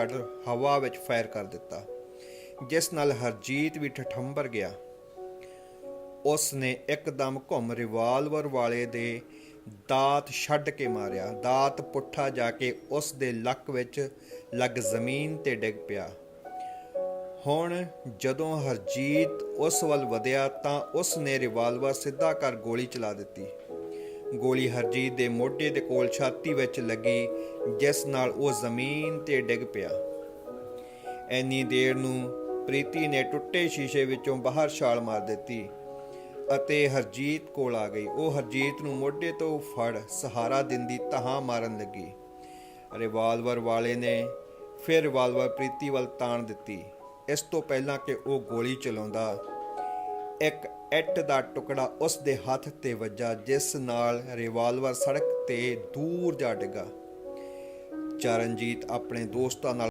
ਕੱਢ ਹਵਾ ਵਿੱਚ ਫਾਇਰ ਕਰ ਦਿੱਤਾ, ਜਿਸ ਨਾਲ ਹਰਜੀਤ ਵੀ ਠਠੰਬਰ ਗਿਆ। ਉਸ ਨੇ ਇੱਕਦਮ ਘੁੰਮ ਰਿਵਾਲਵਰ ਵਾਲੇ ਦੇ ਦਾਤ ਛੱਡ ਕੇ ਮਾਰਿਆ। ਦਾਤ ਪੁੱਠਾ ਜਾ ਕੇ ਉਸ ਦੇ ਲੱਕ ਵਿੱਚ ਲੱਗ ਜ਼ਮੀਨ ਤੇ ਡਿੱਗ ਪਿਆ। ਹੁਣ ਜਦੋਂ ਹਰਜੀਤ ਉਸ ਵੱਲ ਵਧਿਆ ਤਾਂ ਉਸ ਨੇ ਰਿਵਾਲਵਰ ਸਿੱਧਾ ਕਰ ਗੋਲੀ ਚਲਾ ਦਿੱਤੀ। ਗੋਲੀ ਹਰਜੀਤ ਦੇ ਮੋਢੇ ਦੇ ਕੋਲ ਛਾਤੀ ਵਿੱਚ ਲੱਗੀ, ਜਿਸ ਨਾਲ ਉਹ ਜ਼ਮੀਨ ਤੇ ਡਿੱਗ ਪਿਆ। ਐਨੀ ਦੇਰ ਨੂੰ ਪ੍ਰੀਤੀ ਨੇ ਟੁੱਟੇ ਸ਼ੀਸ਼ੇ ਵਿੱਚੋਂ ਬਾਹਰ ਛਾਲ ਮਾਰ ਦਿੱਤੀ ਅਤੇ ਹਰਜੀਤ ਕੋਲ ਆ ਗਈ। ਉਹ ਹਰਜੀਤ ਨੂੰ ਮੋਢੇ ਤੋਂ ਫੜ ਸਹਾਰਾ ਦਿੰਦੀ ਤਹਾਂ ਮਾਰਨ ਲੱਗੀ। ਰਿਵਾਲਵਰ ਵਾਲੇ ਨੇ ਫਿਰ ਰਿਵਾਲਵਰ ਪ੍ਰੀਤੀ ਵੱਲ ਤਾਣ ਦਿੱਤੀ। ਇਸ ਤੋਂ ਪਹਿਲਾਂ ਕਿ ਉਹ ਗੋਲੀ ਚਲਾਉਂਦਾ ਇੱਕ ਇੱਟ ਦਾ ਟੁਕੜਾ ਉਸ ਦੇ ਹੱਥ ਤੇ ਵੱਜਾ, ਜਿਸ ਨਾਲ ਰਿਵਾਲਵਰ ਸੜਕ ਤੇ ਦੂਰ ਜਾ ਡਿੱਗਾ। ਚਰਨਜੀਤ ਆਪਣੇ ਦੋਸਤਾਂ ਨਾਲ